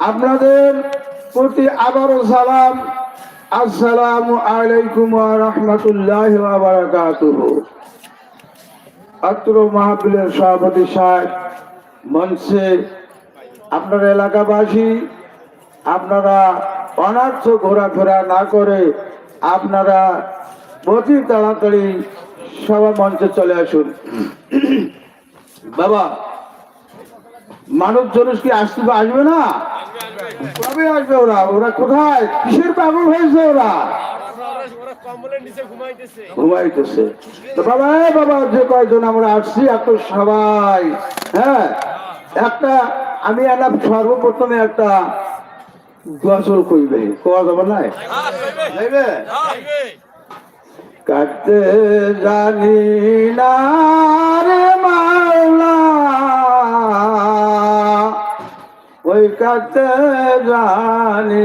আপনাদের প্রতি আবারও সালাম। আসসালামু আলাইকুম রাহমাতুল্লাহি আত্র মাহফিলের সভাপতি সাহেব, মঞ্চে আপনার এলাকাবাসী, আপনারা অনার্থ ঘোরাফেরা না করে আপনারা অতি তাড়াতাড়ি সভা মঞ্চে চলে আসুন। বাবা মানব জনুষ কি আসতে আসবে না? কবে আসবে ওরা? ওরা কোথায়? কিসের পাগল হয়েছে ওরা? ঘুমাইতেছে। তো বাবা বাবা, যে কয়জন আমরা আসছি, এত সবাই হ্যাঁ? একটা, আমি এলাম সর্বপ্রথমে একটা গজল কইবে কোয়া যাবে না কাটতে জানি না রে। কাটতে জানি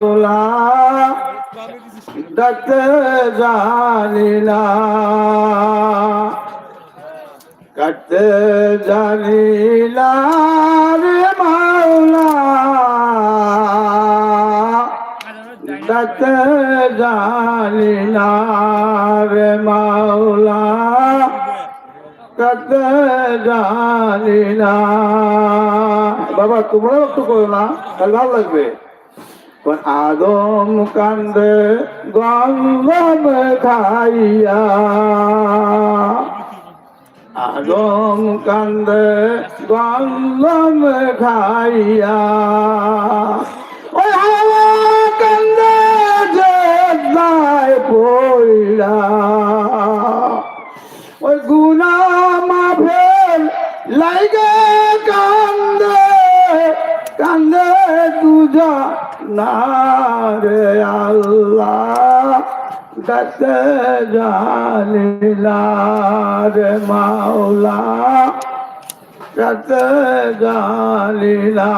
মাওলা ডাকতে জানি না। কাটতে জানি না রে মাওলা। ডাকতে জানি রে মাওলা। কাটতে জানি না বাবা, তোমরাও একটু করো না, তাহলে ভালো লাগবে। আদম কান্দে গঙ্গম খাইয়া, আদম কান্দে গঙ্গম খাইয়া, ওই কান্দে পইলা লাইগে কান্দে কান্দে তুজা না রে আল্লাহ। ডাকতে জানি রে মাওলা। ডাকতে জানি না।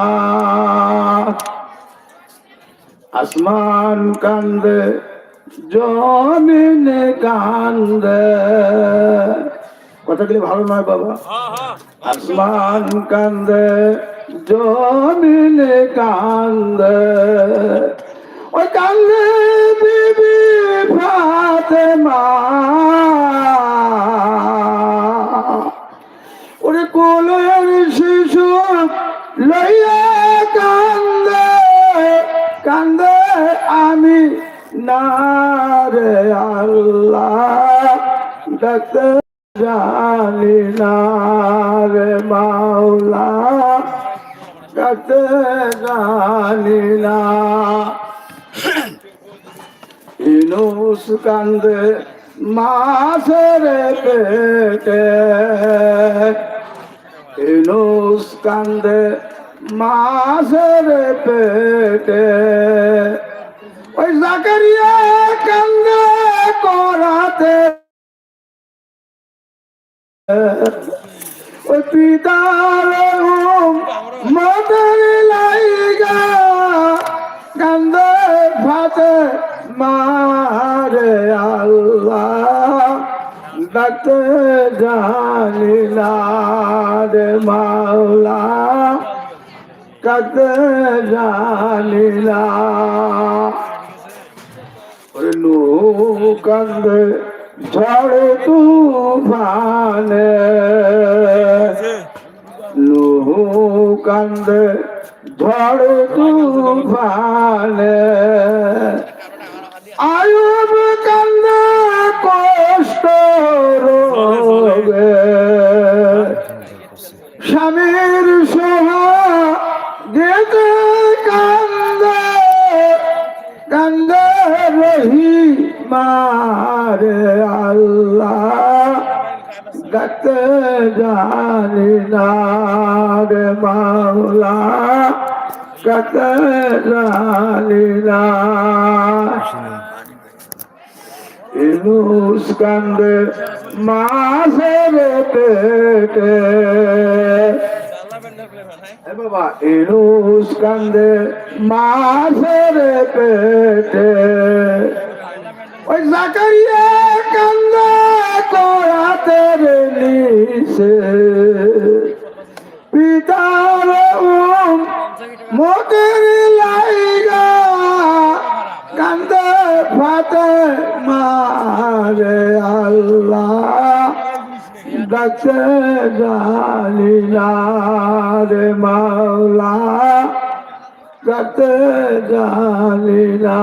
আসমান কান্দে, জমিন কান্দে। কথাগুলি ভালো নয় বাবা। আসমান কান্দে জমিন কান্দে। ওই কান্দে বিবি ফাতেমা। ওরে কোলের শিশু লইয়া কান্দে কান্দে আমি না রে আল্লাহ। ডাকতে ইনুস কান্দে মাছের পেটে ইনুস কান্দে মাছের পেটে ওই জাকারিয়া কান্দে করাতে ওই পিতার ডাকতে জানি না রে মাওলা। কাতে জানি না ওরে নু কান্দে ঝড় তুফানে। নুহু কান্দে ঝড় তুফানে। আয়ুব কান্দে কষ্ট স্বামীর সোহা গেতে কান্দে কান্দে রহি মারে আল্লাহ ডাকতে জানি না রে মাওলা ডাকতে জানি না ইনুস কান্দে মাছের পেটে বাবা ইনুস কান্দে মাছের পেটে ওই জাকারিয়া কান্দে কোয়াতের নিচে পিতার মোদের লাইগা ফাতে মারে আল্লাহ ডাকতে জানি না রে মাওলা ডাকতে জানি না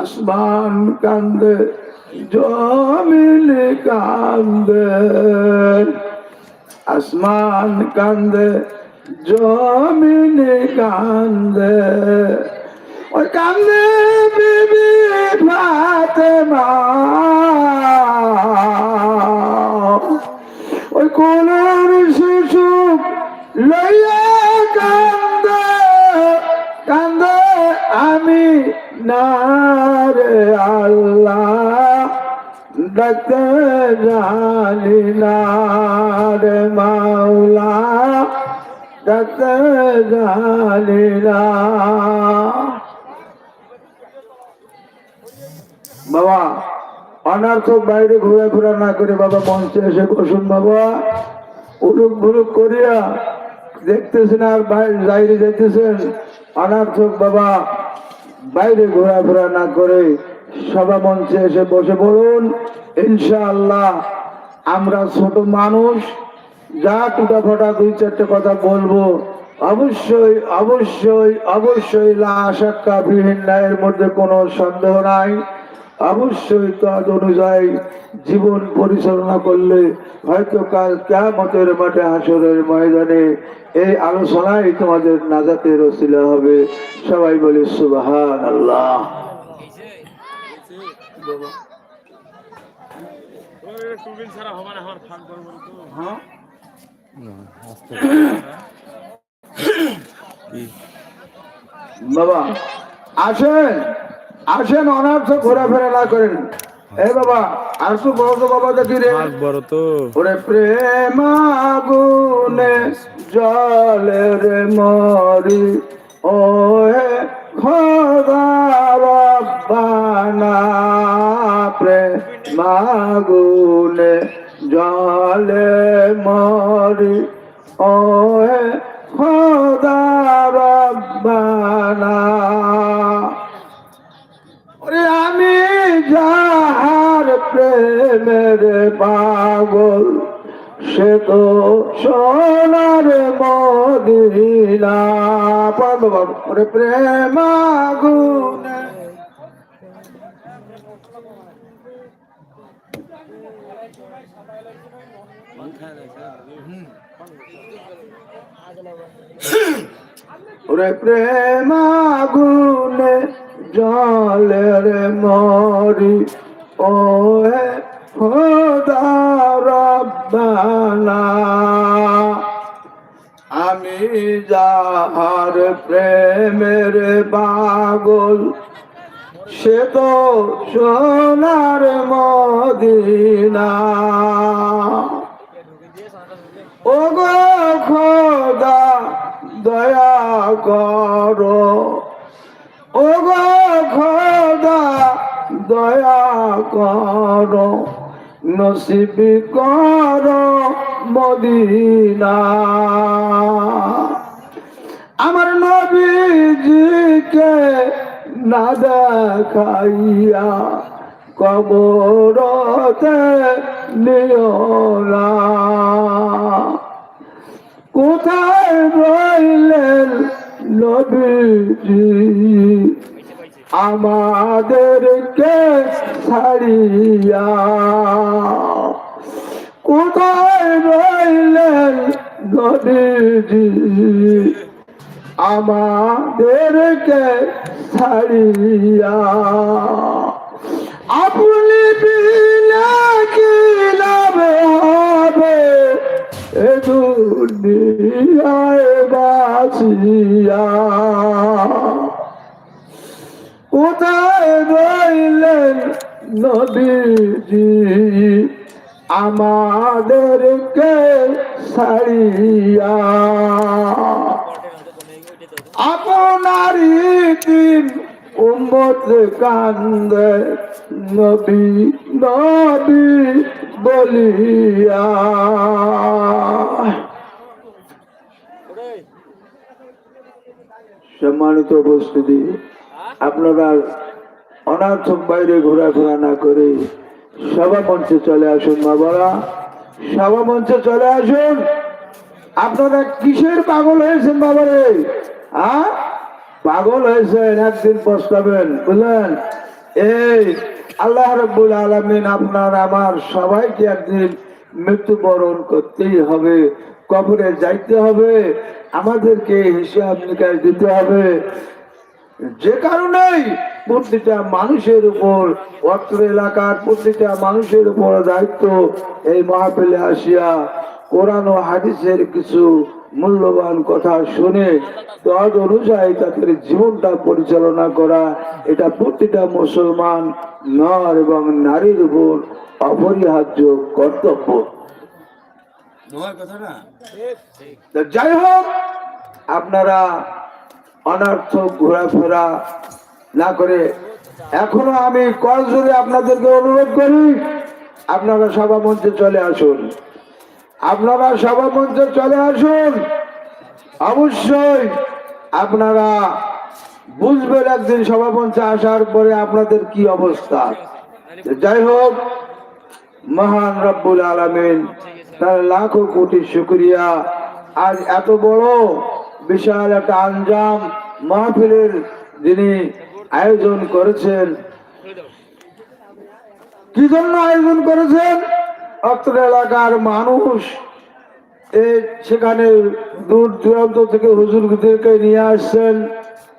আসমান কান্দে, জমিন কান্দে। আসমান কান্দে, জমিন কান্দে। ওই কান্দে বিবি ফাতেমা। ওই কোলের শিশু লইয়া কান্দে কান্দে আমি না রে আল্লাহ। ডাকতে জানি না রে মাওলা। ডাকতে জানি না। বাবা অনার্থক বাইরে ঘোরাফেরা না করে বাবা মঞ্চে এসে বসুন বাবা। উলুক ভুলুক করিয়া দেখতেছেন আর বাইরে যেতেছেন অনার্থক বাবা বাইরে ঘোরাফেরা না করে সভা মঞ্চে এসে বসে পড়ুন। ইনশাআল্লাহ আমরা ছোট মানুষ, যা টুটা ফটা দুই চারটে কথা বলব, অবশ্যই অবশ্যই অবশ্যই লাশাক্কা বিহীন এর মধ্যে কোনো সন্দেহ নাই। অবশ্যই তদ অনুযায়ী জীবন পরিচালনা করলে হয়তো কাল কেমতের মাঠে হাসরের ময়দানে এই আলোচনায় তোমাদের নাজাতের রসিলা হবে। সবাই বলে সুবাহান আল্লাহ হ্যাঁ? বাবা আসেন। আসেন অনার্থ ঘোরাফেরা না করেন। এ বাবা আর তো বড় তো বাবা দেখি রে। বড় তো। ওরে প্রেম আগুনে জলে রে মরি। ও হে খোদা রব্বানা প্রেম আগুনে জলে মরি। ও হে খোদা রব্বানা ওরে আমি যাহার প্রেমের পাগল, সে তো সোনার মদিনা। পাবো বাবু, ওরে প্রেম আগুনে ওরে প্রেম আগুনে জলের মরি। ও আমি যাহার প্রেমের পাগল, সে তো সোনার মদিনা। ও গো খোদা, দয়া করো। ও গো খোদা দয়া করো, নসিব করো মদিনা। আমার নবীজিকে না দেখাইয়া কবরতে নিও না। কোথায় রইলেন নবীজি? আমাদেরকে ছাড়িয়া। কোথায় রইলেন নবীজি আমাদেরকে ছাড়িয়া। আপনি বিনা কি লাভ হবে? এ দুনিয়ায় বাঁচিয়া। কোথায় রইলেন নবীজি? আমাদেরকে ছাড়িয়া আপনারই দিন উম্মত কান্দে নবী নবী বলিয়া। সম্মানিত উপস্থিতি আপনারা অনার্থক বাইরে ঘোরাফেরা না করে সভা মঞ্চে চলে আসুন বাবারা সভা মঞ্চে চলে আসুন। আপনারা কিসের পাগল হয়েছেন বাবারে হ্যাঁ পাগল হয়েছেন, একদিন পস্তাবেন, বুঝলেন? এই আল্লাহ রব্বুল আলমিন আপনার, আমার সবাইকে একদিন মৃত্যুবরণ করতেই হবে, কবরে যাইতে হবে, আমাদেরকে হিসাব নিকাশ দিতে হবে। যে কারণেই প্রতিটা মানুষের উপর অত্র এলাকার প্রতিটা মানুষের উপর দায়িত্ব এই মাহফিলে আসিয়া কোরআন ও হাদিসের কিছু মূল্যবান কথা শুনে তদ অনুযায়ী তাদের জীবনটা পরিচালনা করা এটা প্রতিটা মুসলমান নর এবং নারীর উপর অপরিহার্য কর্তব্য। যাই হোক আপনারা অনর্থক ঘোরাফেরা না করে এখনও আমি করজোরে আপনাদেরকে অনুরোধ করি, আপনারা সভা মঞ্চে চলে আসুন। আপনারা সভা মঞ্চে চলে আসুন। অবশ্যই আপনারা বুঝবেন একদিন সভা মঞ্চে আসার পরে আপনাদের কি অবস্থা। যাই হোক, মহান রব্বুল আলমিন তার লাখো কোটি শুক্রিয়া। আজ এত বড়, বিশাল একটা আঞ্জাম মাহফিলের যিনি আয়োজন করেছেন, কি জন্য আয়োজন করেছেন? অত্র এলাকার মানুষ সেখানে দূর দূরান্ত থেকে হুজুরদেরকে নিয়ে আসছেন।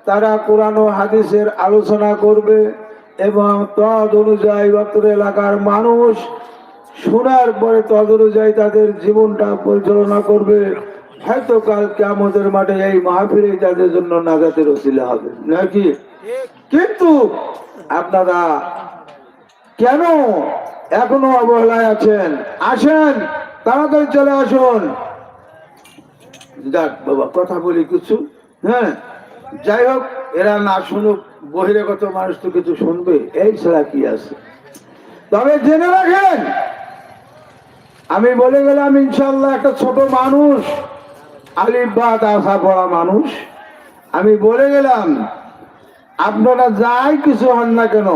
তারা কোরআন হাদিসের আলোচনা করবে এবং তদ অনুযায়ী অত্র এলাকার মানুষ শোনার পরে তদ অনুযায়ী তাদের জীবনটা পরিচালনা করবে। হয়তো কালকে আমাদের মাঠে এই মাহফিলে তাদের জন্য নাজাতের ওসিলা হবে নাকি? কিন্তু আপনারা কেন এখনও অবহেলায় আছেন? আসেন তাড়াতাড়ি চলে আসুন। যাক বাবা কথা বলি কিছু হ্যাঁ? যাই হোক এরা না শুনুক বহিরাগত মানুষ তো কিছু শুনবে এই ছাড়া কি আছে? তবে জেনে রাখেন আমি বলে গেলাম ইনশাল্লাহ একটা ছোট মানুষ আসা মানুষ। আমি বলে গেলাম, আপনারা যাই কিছু হন না কেন,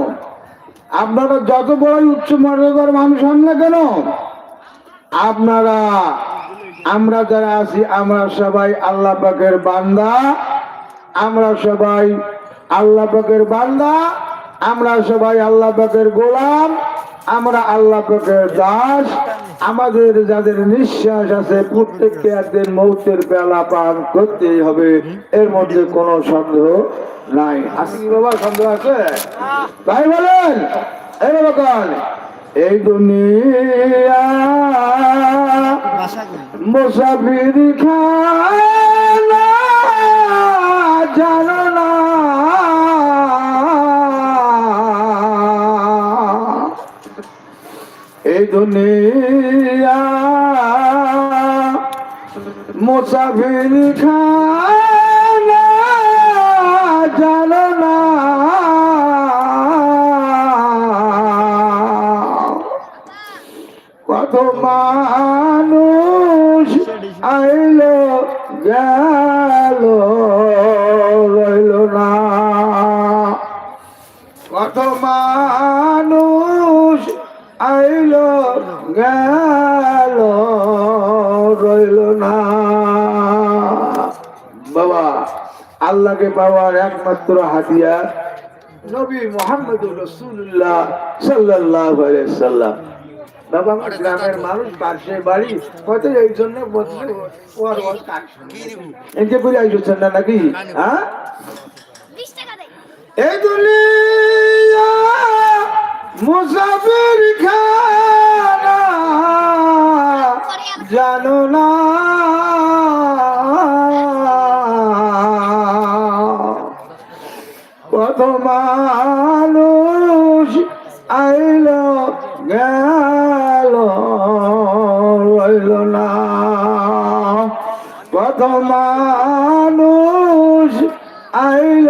আপনারা যত বড় উচ্চ মর্যাদার মানুষ হন না কেন, আপনারা, আমরা যারা আছি, আমরা সবাই আল্লাহ পাকের বান্দা, আমরা সবাই আল্লাহ পাকের বান্দা, আমরা সবাই আল্লাহ পাকের গোলাম, আমরা আল্লাহ পাকের দাস আমাদের যাদের নিঃশ্বাস আছে প্রত্যেককে একদিন মৌতের বেলা পান করতেই হবে। এর মধ্যে কোনো সন্দেহ নাই। আসি বাবা সন্দেহ আছে? তাই বলেন এই এই দুনিয়া মুসাফির খানা মুসাফির খানা। আল্লাহকে পাওয়ার একমাত্র হাতিয়ার নবী মোহাম্মদ রসুল্লাহ সাল্লাহ সাল্লাম। বাবা আমার গ্রামের মানুষ পাশের বাড়ি হয়তো এই জন্য বলছে ওর ওর কাজ একে আইসছেন না নাকি? হ্যাঁ? বিশ টাকা দেয় এই দুনিয়া মুসাফির খানা জানো না কত মানুষ আইল, গেল, রইল না। কত মানুষ আইল,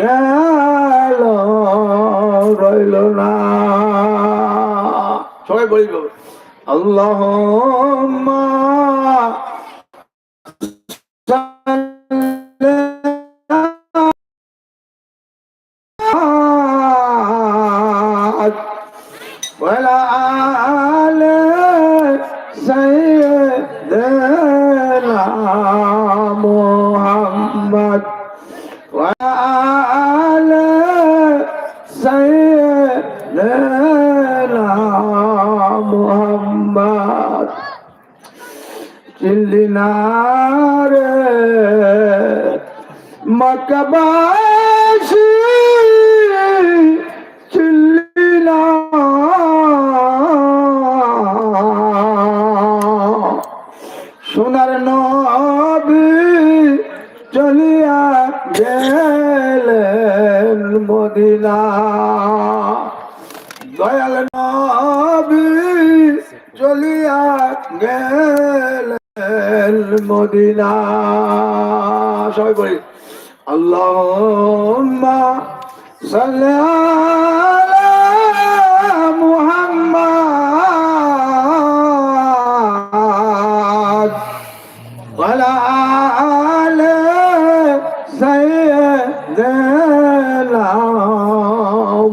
গেল, রইল না। সবাই বলিব আল্লাহ চলিয়া গেলেন মদিনা সবাই বলি আল্লাহ মুহাম্মদ ওয়ালা আলে সাইয়েদেনা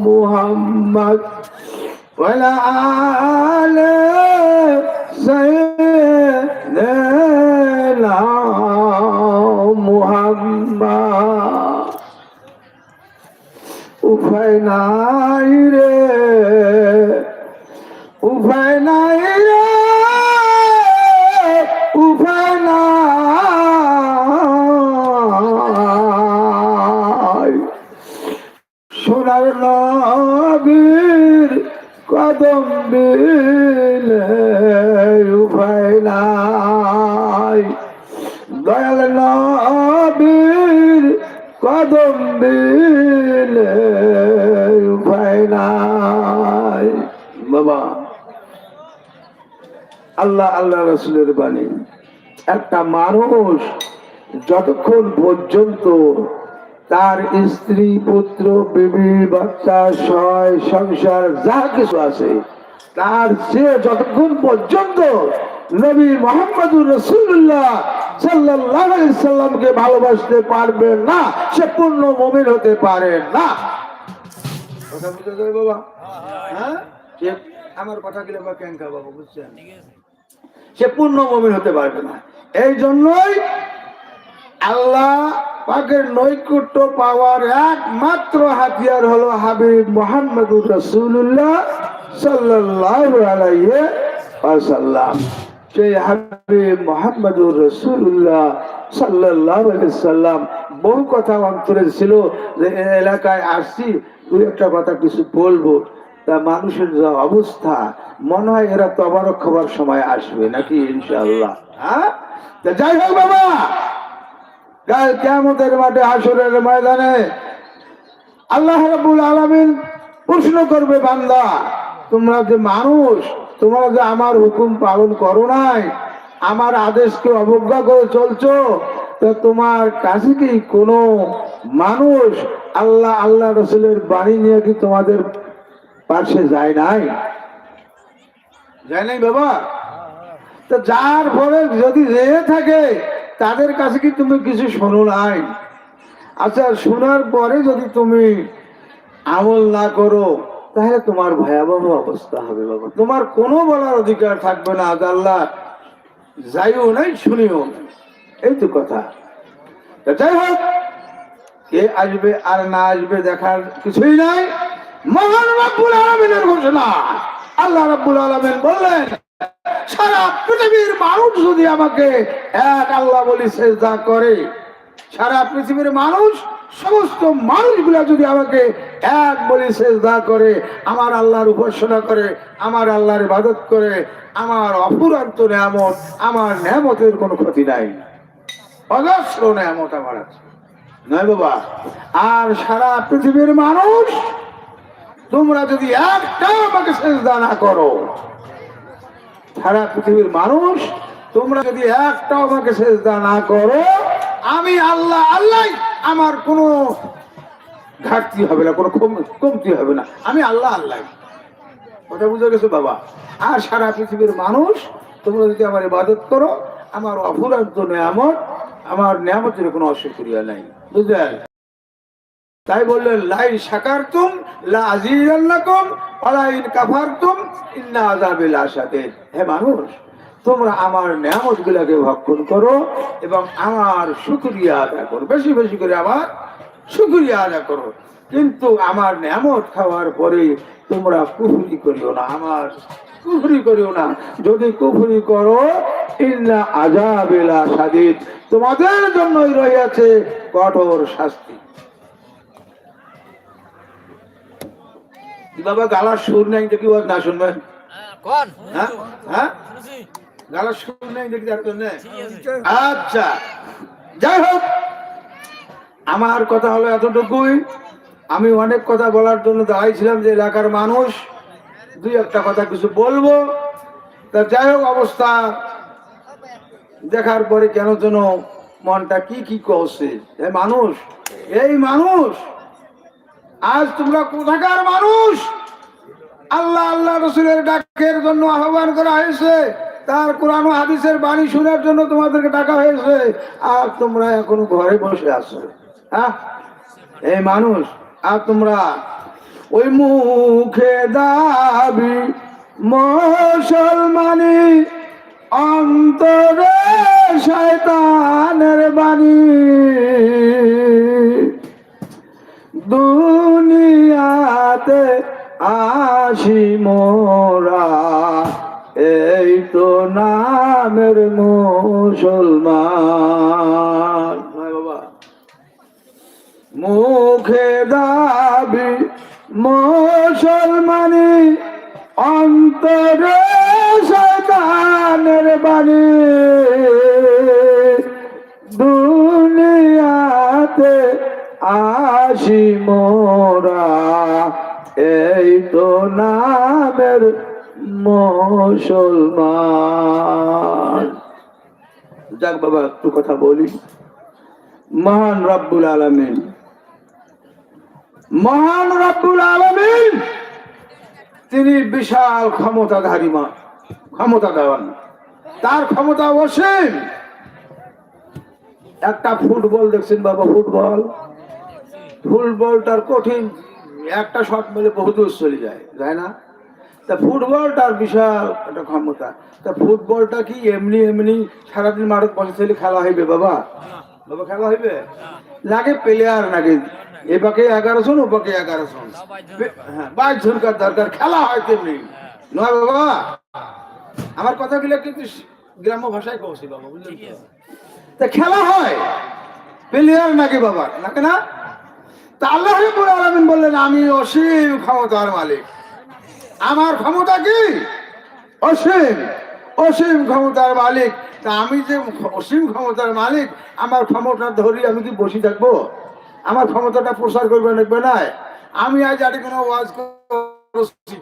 মুহাম্মদ ওয়ালা উপায় নাই রে। উপায় নাই রে। উপায় নাই। সোনার নবীর কদম আল্লাহ আল্লাহ রসুলের বাণী। একটা মানুষ যতক্ষণ পর্যন্ত তার স্ত্রী পুত্র বিবি বাচ্চা সয় সংসার যা কিছু আছে তার সে যতক্ষণ পর্যন্ত নবী মোহাম্মদুর রসুল্লাহ সাল্লাহ সাল্লামকে ভালোবাসতে পারবে না সে পূর্ণ মমিন হতে পারে না। বাবা? হ্যাঁ। আমার কথা গেলে বা ক্যাঙ্কা বাবা বুঝছেন? সে পূর্ণ মমিন হতে পারবে না। এই জন্যই আল্লাহ পাকের নৈকট্য পাওয়ার একমাত্র হাতিয়ার হলো হাবিব মোহাম্মদুর রসুল্লাহ ওয়াসাল্লাম। সেই হাবিব রসুল্লাহ সাল্লাহ সাল্লাম বহু কথা অন্তরে ছিল যে এলাকায় আসছি, দুই একটা কথা কিছু বলব। তা মানুষের যা অবস্থা, মনে হয় এরা তবারক খাবার সময় আসবে নাকি ইনশাআল্লাহ? হ্যাঁ? যাই হোক বাবা, কাল কেমতের মাঠে হাসরের ময়দানে আল্লাহ রাব্বুল আলামিন প্রশ্ন করবে, বান্দা, তোমরা যে মানুষ, তোমরা যে আমার হুকুম পালন করো নাই, আমার আদেশকে অবজ্ঞা করে চলছো, তো তোমার কাছে কি কোনো মানুষ আল্লাহ আল্লাহ রসুলের বাণী নিয়ে কি তোমাদের পাশে যায় নাই। যায় নাই বাবা? তো যার পরে যদি রেয়ে থাকে, তাদের কাছে কি তুমি কিছু শোনো নাই? আচ্ছা শোনার পরে যদি তুমি আমল না করো, তাহলে তোমার ভয়াবহ অবস্থা হবে বাবা। তোমার কোনো বলার অধিকার থাকবে না, আজ আল্লাহ। যাইও নাই, শুনিও এই তো কথা। যাই হোক, কে আসবে আর না আসবে দেখার কিছুই নাই। মহান রব্বুল আলমিনের ঘোষণা। আল্লাহ রব্বুল আলমিন বললেন, সারা পৃথিবীর মানুষ যদি আমাকে এক আল্লাহ বলি সেজদা করে, সারা পৃথিবীর মানুষ, সমস্ত মানুষগুলা যদি আমাকে এক বলি সেজদা করে, আমার আল্লাহর উপাসনা করে, আমার আল্লাহর ইবাদত করে, আমার অপুরান্ত নেয়ামত, আমার নেয়ামতের কোনো ক্ষতি নাই। অজস্র নেয়ামত আমার আছে। নয় বাবা, আর সারা পৃথিবীর মানুষ তোমরা যদি একটা আমাকে সেজদা না করো, সারা পৃথিবীর মানুষ, তোমরা যদি একটাও আমাকে সেজদা না করো, আমি আল্লাহ আল্লাহ, আমার কোনো ঘাটতি হবে না, কোনো কমতি হবে না। আমি আল্লাহ আল্লাহ। কথা বুঝে গেছো বাবা? আর সারা পৃথিবীর মানুষ, তোমরা যদি আমার ইবাদত করো, আমার অপরাধ নিয়ামত, আমার নিয়ামতের কোনো অসুক্রিয়া নাই। বুঝলেন তাই বললেন লাই সাকারতুম লা লাশাদীদ হে মানুষ, তোমরা আমার নিয়ামত গুলাকে ভক্ষণ করো এবং আমার শুক্রিয়া আদায় করো। বেশি বেশি করে আমার শুক্রিয়া আদায় করো। কিন্তু আমার নিয়ামত খাওয়ার পরে তোমরা কুফুরি করিও না, আমার কুফুরি করিও না। যদি কুফুরি করো, ইন্না আজাবেলা সাদিদ তোমাদের জন্যই রয়েছে কঠোর শাস্তি কি বাবা গালার সুর নেই দেখি ওর না শুনবেন কোন? হ্যাঁ? হ্যাঁ? গালার সুর নেই দেখি তার জন্য আচ্ছা। যাই হোক আমার কথা হলো এতটুকুই। আমি অনেক কথা বলার জন্য দাঁড়াইছিলাম যে এলাকার মানুষ। দুই একটা কথা কিছু বলব। তা যাই হোক অবস্থা দেখার পরে কেন যেন মনটা কি কি করছে? এই মানুষ? এই মানুষ? আজ তোমরা কোথাকার মানুষ? আল্লাহ আল্লাহ রসুলের ডাকের জন্য আহ্বান করা হয়েছে। তার কোরআন হাদিসের বাণী শোনার জন্য তোমাদেরকে ডাকা হয়েছে। আর তোমরা এখনও ঘরে বসে আছো। হ্যাঁ? এই মানুষ, আর তোমরা ওই মুখে দাবি মুসলমানি অন্তরে শয়তানের বাণী। দুনিয়াতে আসি মোরা। এই তো নামের মুসলমান। মুখে দাবি মুসলমানি অন্তরে শয়তানের বাণী। দুনিয়াতে আসি মোরা, এই তো নামের মুসলমান। যাক বাবা, একটু কথা বলি। মহান রব্বুল আলমিন, মহান রব্বুল আলমিন, তিনি বিশাল ক্ষমতাধারী মা ক্ষমতা দেওয়ান তার ক্ষমতা অসীম। একটা ফুটবল দেখছেন বাবা, ফুটবল? ফুটবলটার কঠিন, একটা শট মেলে বহুদূর চলে যায় যায় না? তা ফুটবলটার বিশাল একটা ক্ষমতা। তা ফুটবলটা কি এমনি এমনি সারাদিন মাঠে বসে ছেলে খেলা হইবে বাবা? বাবা, খেলা হইবে? লাগে প্লেয়ার এ পাকে এগারো জন ও পাকে এগারো জন। হ্যাঁ বাইশ জনকার দরকার, খেলা হয় তেমনি। নয় বাবা? আমার কথাগুলো কিন্তু গ্রাম্য ভাষায় কৌশি বাবা, বুঝলেন তা? খেলা হয়। প্লেয়ার নাকি বাবা? নাকি না? তা আল্লাহ আলামিন বললেন, আমি অসীম ক্ষমতার মালিক। আমার ক্ষমতা কি? অসীম অসীম ক্ষমতার মালিক। তা আমি যে অসীম ক্ষমতার মালিক, আমার ক্ষমতা ধরি আমি কি বসে থাকব? আমার ক্ষমতাটা প্রসার করবে লাগবে না? আমি আজ আর কোনো ওয়াজ করছি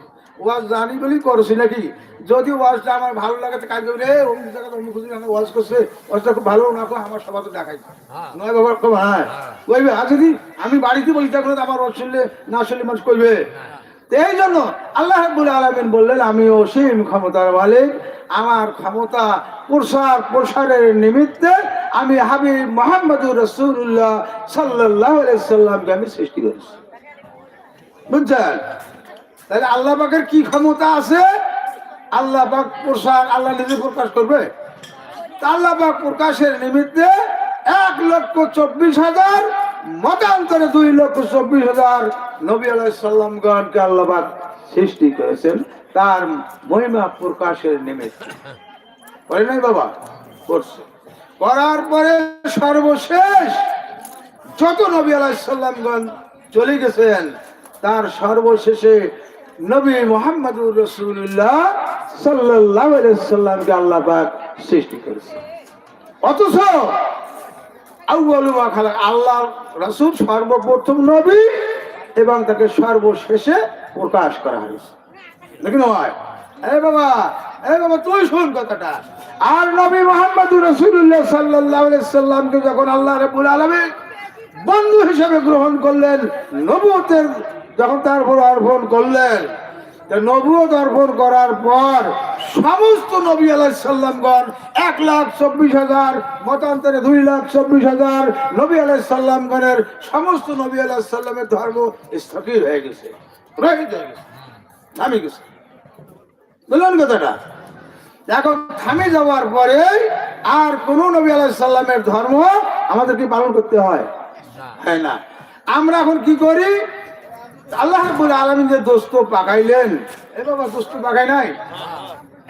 ওয়াজ জানি বলেই করছি নাকি? যদি ওয়াজটা আমার ভালো লাগে কাজ করবে রে অমুক জায়গাতে অমুক ওয়াজ করছে ওয়াজটা খুব ভালো না আমার সবাই তো দেখাই। নয় বাবার খুব হ্যাঁ। কইবে আর যদি আমি বাড়িতে বলি থাকলে তো আমার ওয়াজ শুনলে না শুনলে মানুষ কইবে। এই জন্য আল্লাহ রাব্বুল আলামিন বললেন আমি অসীম ক্ষমতার মালিক। আমার ক্ষমতা প্রসার প্রসারের নিমিত্তে আমি হাবিব মোহাম্মদুর রসুল্লাহ সাল্লাহ সাল্লামকে আমি সৃষ্টি করেছি। বুঝছেন? তাহলে আল্লাহ পাকের কি ক্ষমতা আছে? আল্লাহ পাক প্রসার আল্লাহ নিজে প্রকাশ করবে? আল্লাহ পাক প্রকাশের নিমিত্তে এক লক্ষ চব্বিশ হাজার, মতান্তরে দুই লক্ষ চব্বিশ হাজার নবী আলাইসাল্লামগণকে আল্লাহ পাক সৃষ্টি করেছেন তার মহিমা প্রকাশের নিমিত্তে। করে নাই বাবা? করছে। করার পরে সর্বশেষ যত নবী আলাইসাল্লামগণ চলে গেছেন, তার সর্বশেষে নবী মোহাম্মদুর রসুল্লাহ সাল্লাহ সাল্লামকে আল্লাহ সৃষ্টি করেছে। অথচ আল্লাহ রসুল সর্বপ্রথম নবী এবং তাকে সর্বশেষে প্রকাশ করা হয়েছে। দেখি নয়? এ বাবা এ বাবা, তুই শুন কথাটা। আর নবী মোহাম্মদ রসুল্লাহ সাল্লাহ সাল্লামকে যখন আল্লাহ রবুল আলমী বন্ধু হিসেবে গ্রহণ করলেন নবুতের যখন তারপর অর্পণ করলেন তা নবুয়ত অর্পণ করার পর সমস্ত নবী আলাহ সাল্লামগণ এক লাখ চব্বিশ হাজার মতান্তরে দুই লাখ চব্বিশ হাজার নবী আলাহ সাল্লামগণের সমস্ত নবী আলাহ সাল্লামের ধর্ম স্থগিত হয়ে গেছে রহিত হয়ে গেছে থামে গেছে। বুঝলেন কথাটা। এখন থামে যাওয়ার পরে আর কোন নবী আলাইহিস সালামের ধর্ম আমাদেরকে পালন করতে হয়। হয় না। আমরা এখন কি করি? আল্লাহ রাব্বুল আলামিন যে দোস্ত পাকাইলেন এ বাবা দোস্ত পাকাই নাই।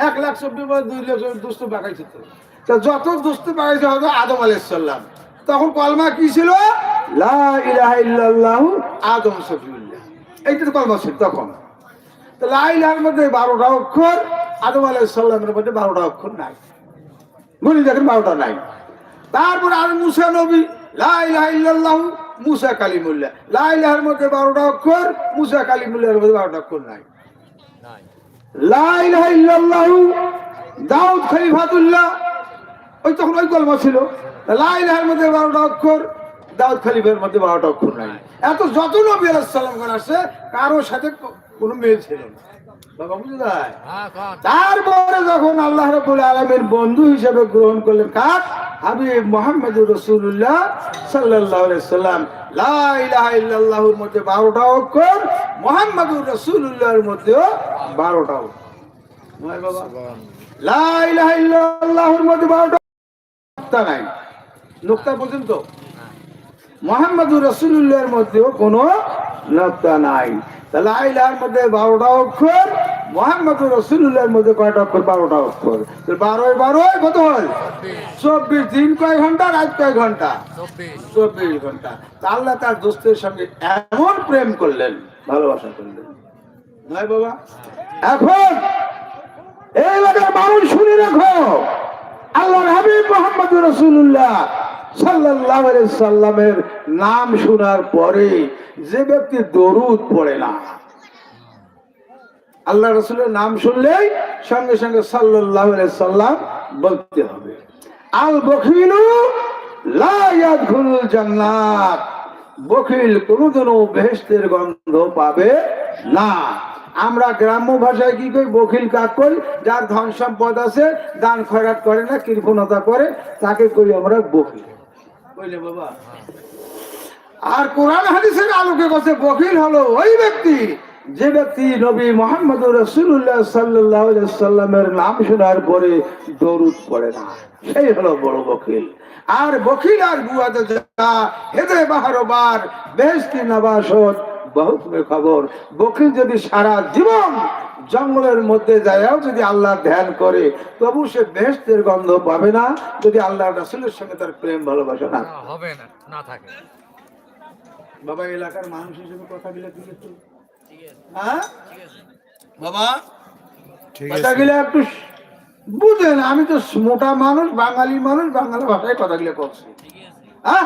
এক লাখ চব্বিশ দুই লাখ দুস্থ পাকাইছে তো। তা যত দুস্থ পাকাইছে হয়তো আদম আলাইসাল্লাম তখন কলমা কি ছিল? লা ইলাহা ইল্লাল্লাহু আদম সফিউল্লাহ। এইটা তো কলমা ছিল তখন। তো লা ইলাহার মধ্যে বারোটা অক্ষর, আদম আলাইসাল্লামের মধ্যে বারোটা অক্ষর নাই। গুলি দেখেন বারোটা নাই। তারপর আর মুসা নবী, লা ইলাহা ইল্লাল্লাহু মুসা কালিমুল্লাহ। লা ইলাহার মধ্যে বারোটা অক্ষর মুসা কালিমুল্লাহর মধ্যে বারোটা অক্ষর নাই। লা ইলাহা ইল্লাল্লাহু দাউদ খলিফাতুল্লাহ। ওই তখন ওই কলমা ছিল। লা ইলাহার মধ্যে বারোটা অক্ষর দাউদ খলিফার মধ্যে বারোটা অক্ষর নাই। এত যত নবী আলাইহিস সালাম আছে কারোর সাথে কোনো মিল ছিল না। তারপরে যখন আল্লাহ রাব্বুল আলামিন বন্ধু হিসেবে গ্রহণ করলেন কার? হাবিব মুহাম্মদুর রাসূলুল্লাহ সাল্লাল্লাহু সাল্লাম। লা ইলাহা ইল্লাল্লাহুর মধ্যে 12টা অক্ষর মুহাম্মদুর রাসূলুল্লাহর মধ্যেও 12টা অক্ষর। নয় বাবা? লা ইলাহা ইল্লাল্লাহুর মধ্যে 12টা নুক্তা নাই। নুক্তা পর্যন্ত? মোহাম্মদুর রসুল্লাহর মধ্যেও কোনো নক্তা নাই। তাহলে আইলার মধ্যে বারোটা অক্ষর মোহাম্মদুর রসুল্লাহর মধ্যে কয়টা অক্ষর? বারোটা অক্ষর। বারোয় বারোয় কত হয়? চব্বিশ দিন কয় ঘণ্টা, রাত কয় ঘণ্টা? চব্বিশ ঘণ্টা। আল্লাহ তার দোস্তের সঙ্গে এমন প্রেম করলেন, ভালোবাসা করলেন। নয় বাবা? এখন এই এলাকার মানুষ শুনে রাখো, আল্লাহর হাবিব মোহাম্মদ রসুল্লাহ আলাইহি সাল্লামের নাম শোনার পরে যে ব্যক্তি দরুদ পড়ে না আল্লাহ রসুলের নাম শুনলেই সঙ্গে সঙ্গে সাল্লাল্লাহু আলাইহি সাল্লাম বলতে হবে। আল বখিলু লা ইয়াদখুলুল জান্নাত। বখিল কোনোদিনও বেহেশতের গন্ধ পাবে না। আমরা গ্রাম্য ভাষায় কি কই বখিল কাক কই যার ধন সম্পদ আছে দান খয়রাত করে না কৃপণতা করে তাকে কই আমরা বখিল। কইলে বাবা। আর কোরআন হাদিসের আলোকে বলছে বকিল হলো ওই ব্যক্তি যে ব্যক্তি নবী মোহাম্মদ রসুল্লাহ সাল্লাহ সাল্লামের নাম শোনার পরে দরুদ পড়ে না। সেই হলো বড় বকিল। আর বকিল আর বুয়াতে যা হেদে বাহারবার বেহস্তি নবাসত বহুত খবর। বকিল যদি সারা জীবন জঙ্গলের মধ্যে যায়ও যদি আল্লাহ ধ্যান করে তবু সে বেহেস্তের গন্ধ পাবে না যদি আল্লাহ রসুলের সঙ্গে তার প্রেম ভালোবাসা না। হবে না না থাকে। বাবা এলাকার মানুষ হিসেবে কথা ঠিক আছে হ্যাঁ? বাবা? একটু বুঝেন আমি তো মোটা মানুষ বাঙালি মানুষ বাংলা ভাষায় কথা গিলা করছি। হ্যাঁ?